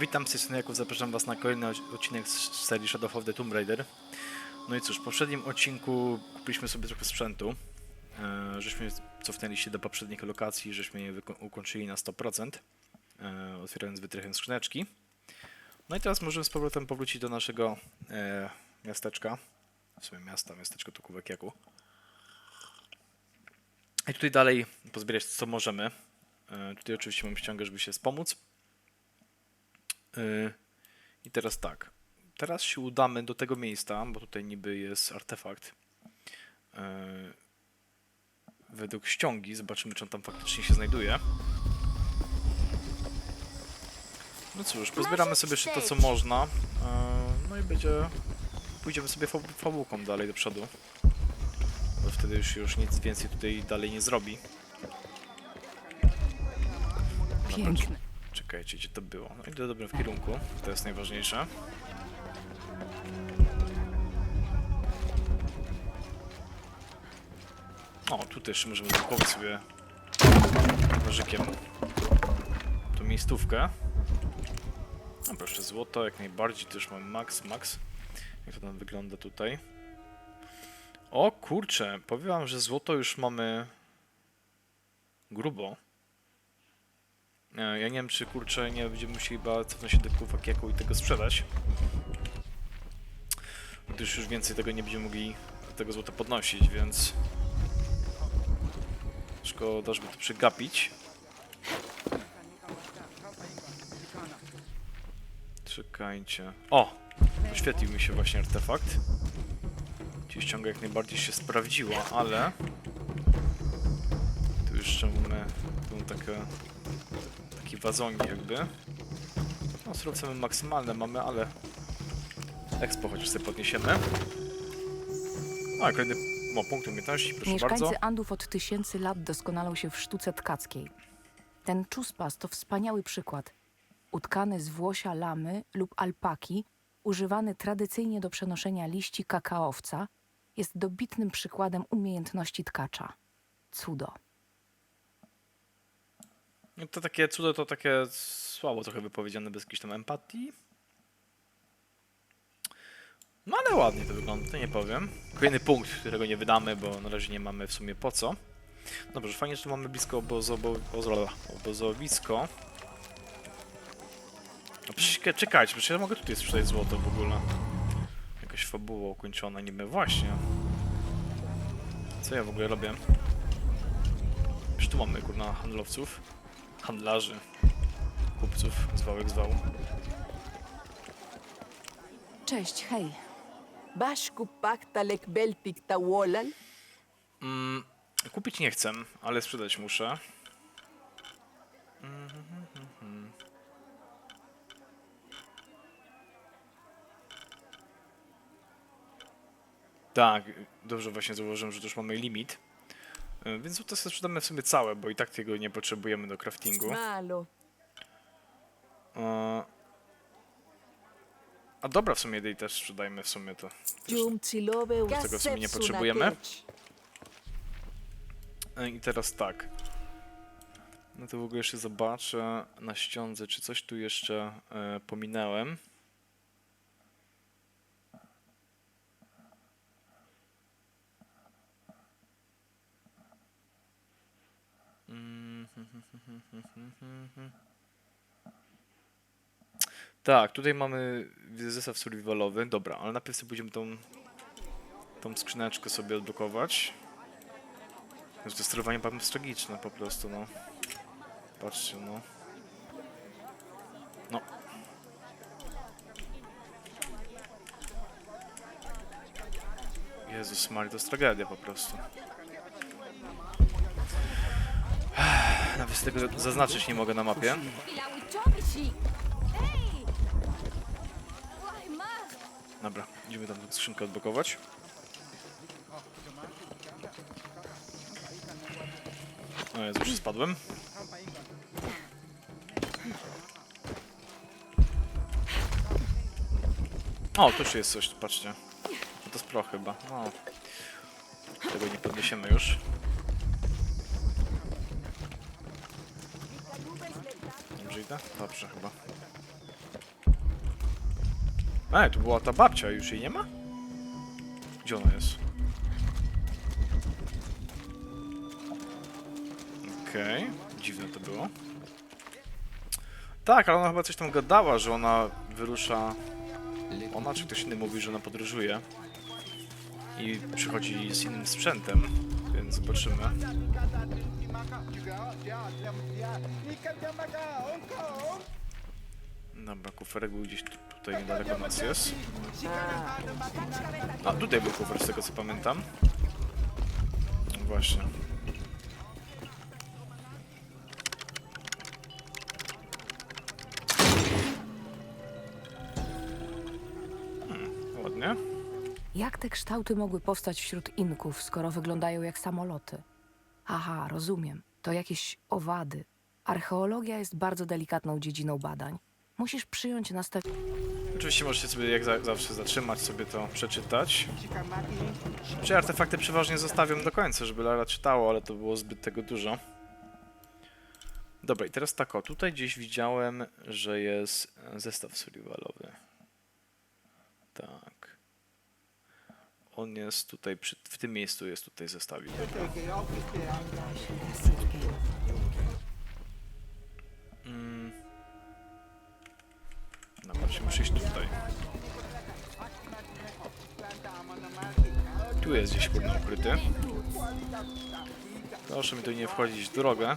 Witam z tej zapraszam Was na kolejny odc- odcinek z serii Shadow of the Tomb Raider. No i cóż, w poprzednim odcinku kupiliśmy sobie trochę sprzętu. E, żeśmy cofnęli się do poprzednich lokacji, żeśmy je ukończyli na 100%, e, otwierając wytrychem skrzyneczki. No i teraz możemy z powrotem powrócić do naszego e, miasteczka. W sumie miasta, miasteczko to Kubek Jaku. I tutaj dalej pozbierać co możemy. E, tutaj oczywiście mam ściągę, żeby się wspomóc. Yy, I teraz tak. Teraz się udamy do tego miejsca, bo tutaj niby jest artefakt. Yy, Według ściągi, zobaczymy, czy on tam faktycznie się znajduje. No cóż, pozbieramy sobie jeszcze to, co można. Yy, No i będzie. Pójdziemy sobie fa- fabułką dalej do przodu. Bo wtedy już, już nic więcej tutaj dalej nie zrobi. Piękne. Czekajcie, gdzie to było? No idę dobrym w kierunku, to jest najważniejsze. O, tutaj jeszcze możemy zakupić sobie nożykiem tą miejscówkę. No proszę, złoto jak najbardziej, to już mamy max, max. Jak to tam wygląda tutaj? O kurczę, powiem wam, że złoto już mamy grubo. E, Ja nie wiem, czy kurczę nie będziemy musieli chyba cofnąć się do Kufakiaku i tego sprzedać. Gdyż już więcej tego nie będziemy mogli tego złota podnosić, więc... Szkoda, żeby to przegapić. Czekajcie. O! Oświetlił mi się właśnie artefakt. Ci ściąga jak najbardziej się sprawdziła, ale... Tu jeszcze mamy takie taki wazonik jakby. No maksymalne mamy, ale expo chociaż sobie podniesiemy. No i kolejny o, punkt umiejętności, proszę Mieszkańcy bardzo. Andów od tysięcy lat doskonalą się w sztuce tkackiej. Ten czuspas to wspaniały przykład. Utkany z włosia lamy lub alpaki, używany tradycyjnie do przenoszenia liści kakaowca, jest dobitnym przykładem umiejętności tkacza. Cudo. To takie cudo to takie słabo trochę wypowiedziane, bez jakiejś tam empatii. No ale ładnie to wygląda, to nie powiem. Kolejny punkt, którego nie wydamy, bo na razie nie mamy w sumie po co. Dobrze, fajnie, że tu mamy blisko obozo, obozo, obozowisko. No przecież, czekajcie, przecież ja mogę tutaj sprzedać złoto w ogóle. Jakaś fabuła ukończona niby. Właśnie. Co ja w ogóle robię? Już tu mamy kurna handlowców. Handlarzy. Kupców, zwał jak zwał. Cześć, hej. Bashku paktalek belpik tawolal. Mm, kupić nie chcę, ale sprzedać muszę. Tak, dobrze właśnie zauważyłem, że już mamy limit. Y, Więc to sobie sprzedamy w sumie całe, bo i tak tego nie potrzebujemy do craftingu. Malo. E, A dobra, w sumie jej też sprzedajmy w sumie to. Też Jum tego w sumie nie potrzebujemy. E, I teraz tak. No to w ogóle jeszcze zobaczę na ściądze, czy coś tu jeszcze e, pominąłem. Mm, Tak, tutaj mamy zestaw survivalowy. Dobra, ale najpierw sobie będziemy tą, tą skrzyneczkę sobie odblokować. Jest to sterowanie bardzo tragiczne po prostu, no. Patrzcie, no. No. Jezus Maria, to jest tragedia po prostu. Nawet tego zaznaczyć nie mogę na mapie. Dobra, idziemy tam skrzynkę odblokować. O Jezu, już spadłem. O, tu jeszcze jest coś, patrzcie. No to jest pro chyba. No. Tego nie podniesiemy już. Idę? Dobrze chyba. Ej, tu była ta babcia, już jej nie ma? Gdzie ona jest? Okej, dziwne to było. Tak, ale ona chyba coś tam gadała, że ona wyrusza... Ona czy ktoś inny mówi, że ona podróżuje. I przychodzi z innym sprzętem, więc zobaczymy. Dobra, kuferek był gdzieś tu, tutaj niedaleko nas jest. A, tutaj był kufer, z tego co pamiętam. Właśnie. Hmm. Jak te kształty mogły powstać wśród Inków, skoro wyglądają jak samoloty? Aha, rozumiem. To jakieś owady. Archeologia jest bardzo delikatną dziedziną badań. Musisz przyjąć nastaw... Oczywiście możecie sobie jak za zawsze zatrzymać, sobie to przeczytać. Czy artefakty przeważnie zostawiam do końca, żeby Lara czytało, ale to było zbyt tego dużo. Dobra, i teraz tak o, tutaj gdzieś widziałem, że jest zestaw survivalowy. Tak. On jest tutaj, przy, w tym miejscu jest tutaj zestawik. Mm. Dobra, musimy przyjść tutaj. Tu jest gdzieś kurno ukryty. Proszę mi tu nie wchodzić w drogę.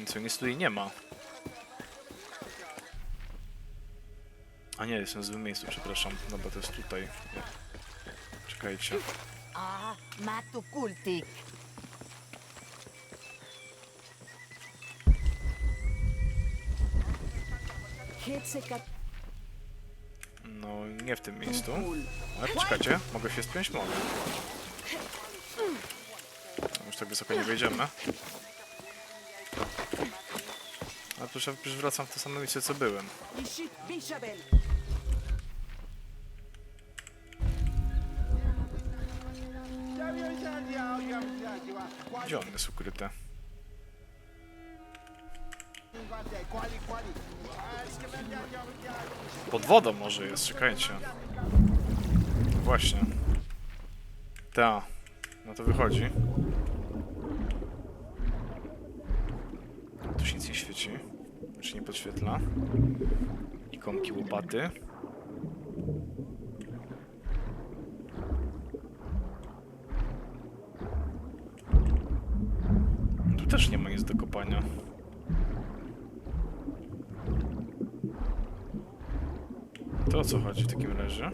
Nic, nic tutaj nie ma. A nie, jestem w złym miejscu, przepraszam. No bo to jest tutaj. Czekajcie. Ah, matukultik. Hetzekat No, nie w tym miejscu. Ale poczekajcie, mogę się spiąć? Mogę. Już tak wysoko nie wejdziemy. Przecież przecież wracam w to samo miejsce, co byłem. Gdzie on jest ukryty? Pod wodą może jest, czekajcie. Właśnie. Ta. No to wychodzi. Tu się nic nie świeci. Czy nie podświetla. Ikonki łopaty. Tu też nie ma nic do kopania. To o co chodzi w takim razie?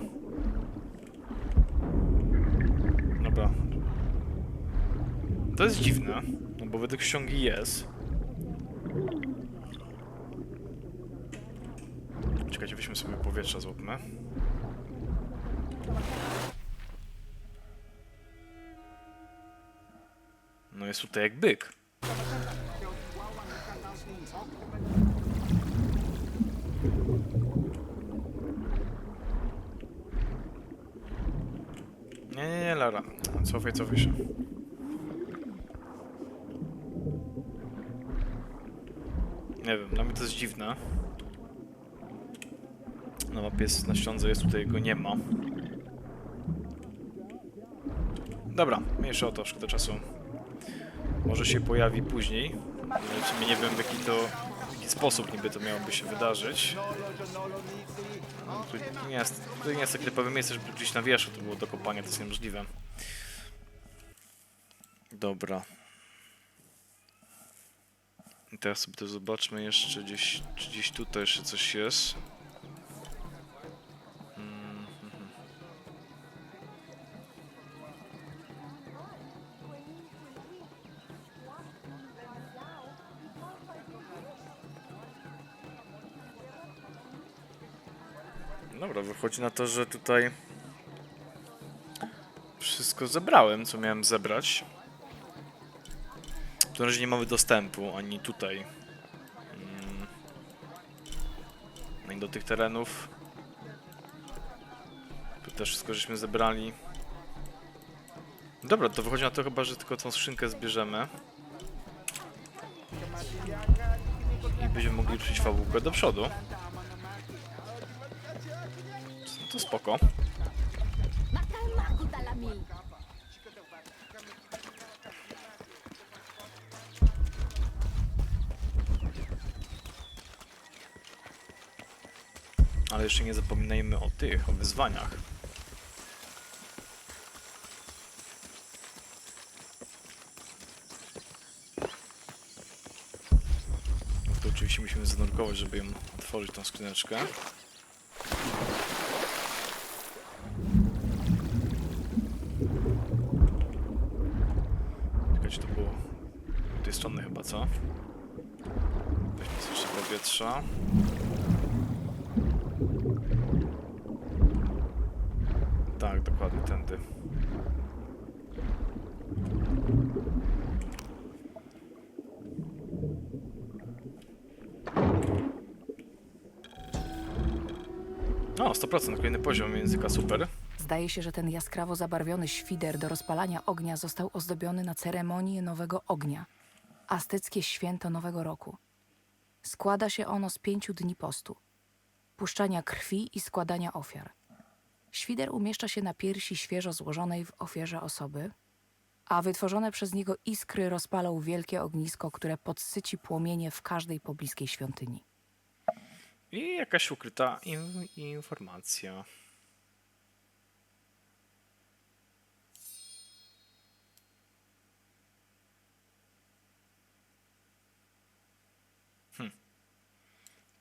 Dobra. To jest dziwne, no bo według ściągi jest. Czekajcie, weźmy sobie powietrza, złapmy. No jest tutaj jak byk. Nie, nie, nie, Lara. Cofaj, cofaj się. Nie wiem, dla mnie to jest dziwne. Mapie jest na ściądze, jest tutaj, go nie ma. Dobra, mniejsza o to, szkoda czasu. Może się pojawi później. Sumie nie wiem w jaki to w jaki sposób niby to miałoby się wydarzyć. No, tu nie jest, tu nie jest takie typowe miejsce, żeby gdzieś na wierzchu to było do kopania, to jest niemożliwe. Dobra. I teraz sobie to zobaczmy jeszcze gdzieś, gdzieś tutaj jeszcze coś jest. Dobra, wychodzi na to, że tutaj wszystko zebrałem, co miałem zebrać. W razie nie mamy dostępu ani tutaj. Mm. Ani do tych terenów. Tu też wszystko żeśmy zebrali. Dobra, to wychodzi na to chyba, że tylko tą skrzynkę zbierzemy. I będziemy mogli ruszyć fabułkę do przodu. Spoko. Ale jeszcze nie zapominajmy o tych, o wyzwaniach. To oczywiście musimy zanurkować, żeby ją otworzyć tą skrzyneczkę. Czekajcie, to było z tej strony chyba, co? Weźmy sobie jeszcze powietrza. Tak, dokładnie tędy. O, 100% kolejny poziom języka, super. Zdaje się, że ten jaskrawo zabarwiony świder do rozpalania ognia został ozdobiony na ceremonię nowego ognia azteckie święto Nowego Roku. Składa się ono z pięciu dni postu, puszczania krwi i składania ofiar. Świder umieszcza się na piersi świeżo złożonej w ofierze osoby, a wytworzone przez niego iskry rozpalą wielkie ognisko, które podsyci płomienie w każdej pobliskiej świątyni. I jakaś ukryta in informacja.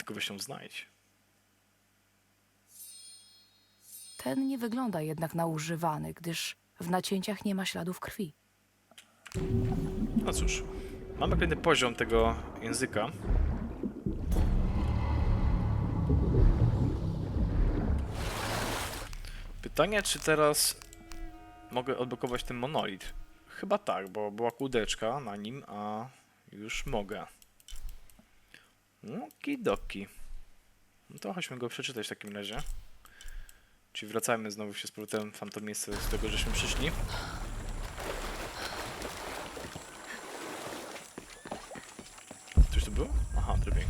Tylko ją znajdź. Ten nie wygląda jednak na używany, gdyż w nacięciach nie ma śladów krwi. No cóż, mamy kolejny poziom tego języka. Pytanie, czy teraz mogę odblokować ten monolit? Chyba tak, bo była kółdeczka na nim, a już mogę. Okidoki. No to chodźmy go przeczytać w takim razie. Czyli wracajmy znowu się z powrotem w tamto miejsce, z tego żeśmy przyszli. Coś tu było? Aha, matuchis.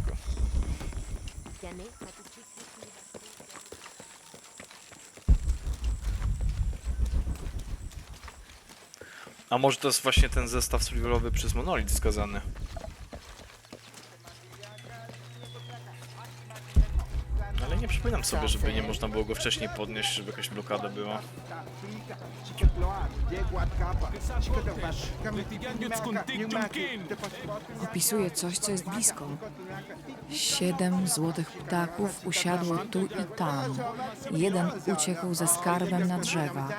A może to jest właśnie ten zestaw survivalowy przez Monolith wskazany? Ale nie przypominam sobie, żeby nie można było go wcześniej podnieść, żeby jakaś blokada była. Opisuje coś, co jest blisko. Siedem złotych ptaków usiadło tu i tam. Jeden uciekł ze skarbem na drzewa.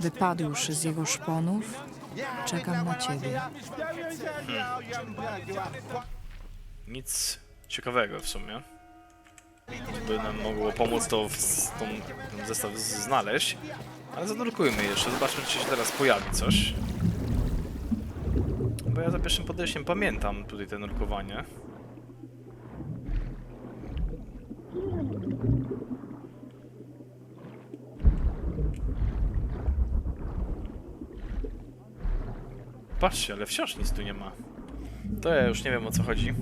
Wypadłszy z jego szponów, czekam na ciebie. Nic ciekawego w sumie. By nam mogło pomóc to w, tą, ten zestaw znaleźć. Ale zanurkujmy jeszcze, zobaczmy czy się teraz pojawi coś. Bo ja za pierwszym podejściem pamiętam tutaj te nurkowanie. Patrzcie, ale wciąż nic tu nie ma. To ja już nie wiem o co chodzi.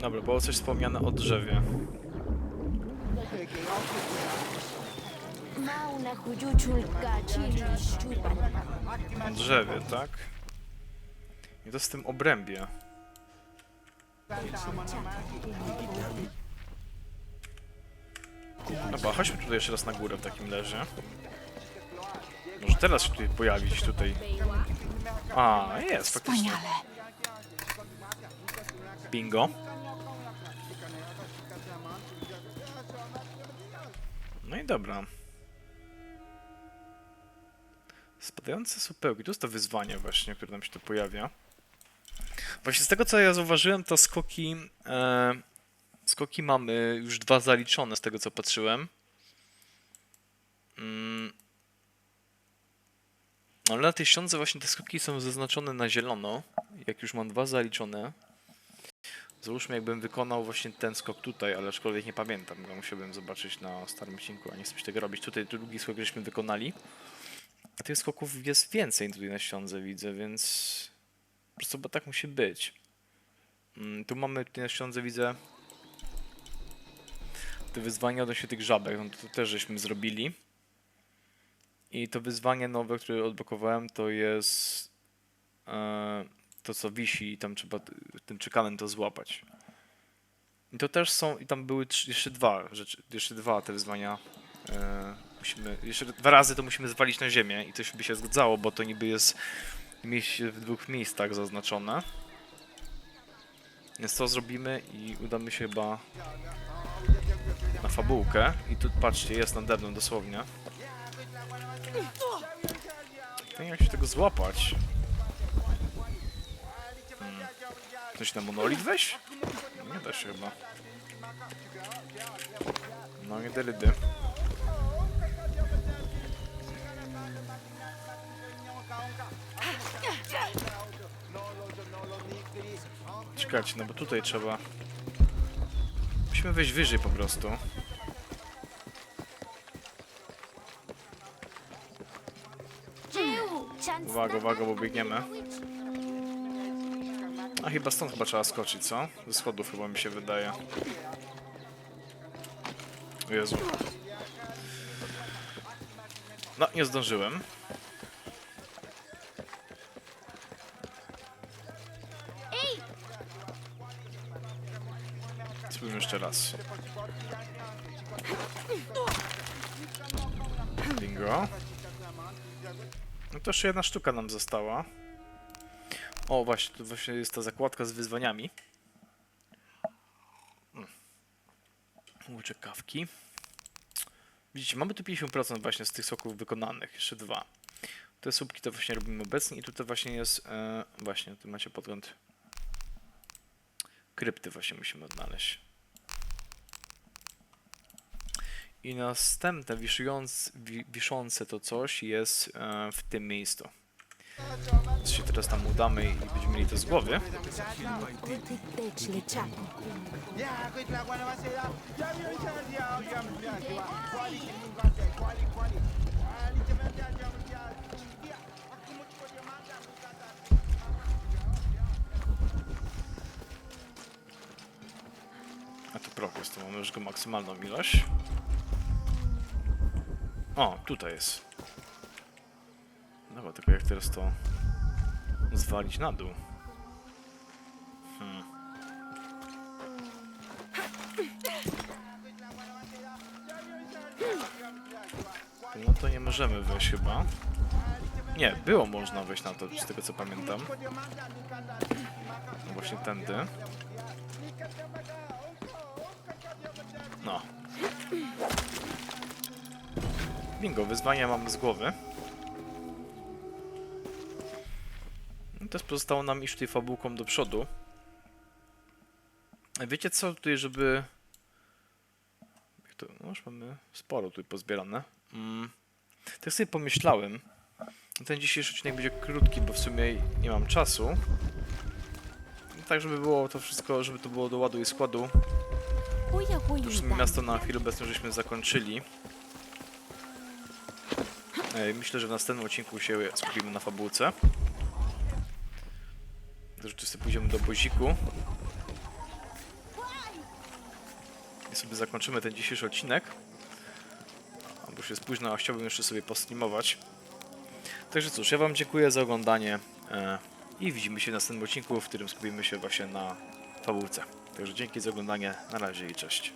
Dobra, było coś wspomniane o drzewie. O drzewie, tak? I to z tym obrębie. Dobra, chodźmy tutaj jeszcze raz na górę w takim razie. Może teraz się tutaj pojawić, tutaj. A, jest, faktycznie. Bingo. No i dobra. Spadające supełki. To jest to wyzwanie właśnie, które nam się tu pojawia. Właśnie z tego co ja zauważyłem, to skoki... E, skoki mamy już dwa zaliczone z tego co patrzyłem. Mm. Ale na tej ściądze właśnie te skoki są zaznaczone na zielono. Jak już mam dwa zaliczone, Załóżmy, jakbym wykonał właśnie ten skok tutaj, ale aczkolwiek nie pamiętam, bo musiałbym zobaczyć na starym odcinku, a nie chcę tego robić. Tutaj drugi skok żeśmy wykonali. A tych skoków jest więcej tutaj na ściądze, widzę, więc po prostu bo tak musi być. Mm, Tu mamy tutaj na ściądze, widzę, te wyzwania odnośnie tych żabek, no to też żeśmy zrobili. I to wyzwanie nowe, które odblokowałem, to jest e, to, co wisi i tam trzeba tym czekanem to złapać. I to też są, i tam były trzy, jeszcze dwa rzeczy, jeszcze dwa te wyzwania. E, musimy, jeszcze dwa razy to musimy zwalić na ziemię i to by się zgadzało, bo to niby jest w dwóch miejscach zaznaczone. Więc to zrobimy i udamy się chyba na fabułkę. I tu patrzcie, jest nade mną dosłownie. Nie jak się tego złapać. Hmm. Coś na monolit weź? Nie da się chyba. No nie rydy. Czekajcie, no bo tutaj trzeba... Musimy wejść wyżej po prostu. Uwaga, uwaga, bo biegniemy. A chyba stąd chyba trzeba skoczyć, co? Ze schodów chyba mi się wydaje. Jezu. No, nie zdążyłem. Spróbujmy jeszcze raz. Bingo. No to jeszcze jedna sztuka nam została. O, właśnie, to właśnie jest ta zakładka z wyzwaniami. Mm. Łyczek kawki. Widzicie, mamy tu 50% właśnie z tych soków wykonanych, jeszcze dwa. Te słupki to właśnie robimy obecnie i tutaj właśnie jest, e, właśnie, tu macie podgląd krypty właśnie musimy odnaleźć. I następne wiszące, wi, wiszące to coś jest e, w tym miejscu. Więc się teraz tam udamy i będziemy mieli to z głowy. A tu progres, to mamy już go maksymalną ilość. O, tutaj jest. Tylko jak teraz to zwalić na dół? Hmm. No to nie możemy wejść chyba. Nie, było można wejść na to, z tego co pamiętam. No właśnie tędy. No. Bingo, wyzwania mamy z głowy. Teraz pozostało nam iść tutaj fabułką do przodu. Wiecie co tutaj, żeby... Jak to... No już mamy sporo tutaj pozbierane. Mm. Tak sobie pomyślałem. Ten dzisiejszy odcinek będzie krótki, bo w sumie nie mam czasu. Tak, żeby było to wszystko, żeby to było do ładu i składu. Już miasto na chwilę obecną żeśmy zakończyli. Myślę, że w następnym odcinku się skupimy na fabułce. Też sobie pójdziemy do Boziku. I sobie zakończymy ten dzisiejszy odcinek. Bo już jest późno, a chciałbym jeszcze sobie postreamować. Także cóż, ja wam dziękuję za oglądanie e, i widzimy się w następnym odcinku, w którym skupimy się właśnie na fabułce. Także dzięki za oglądanie, na razie i cześć.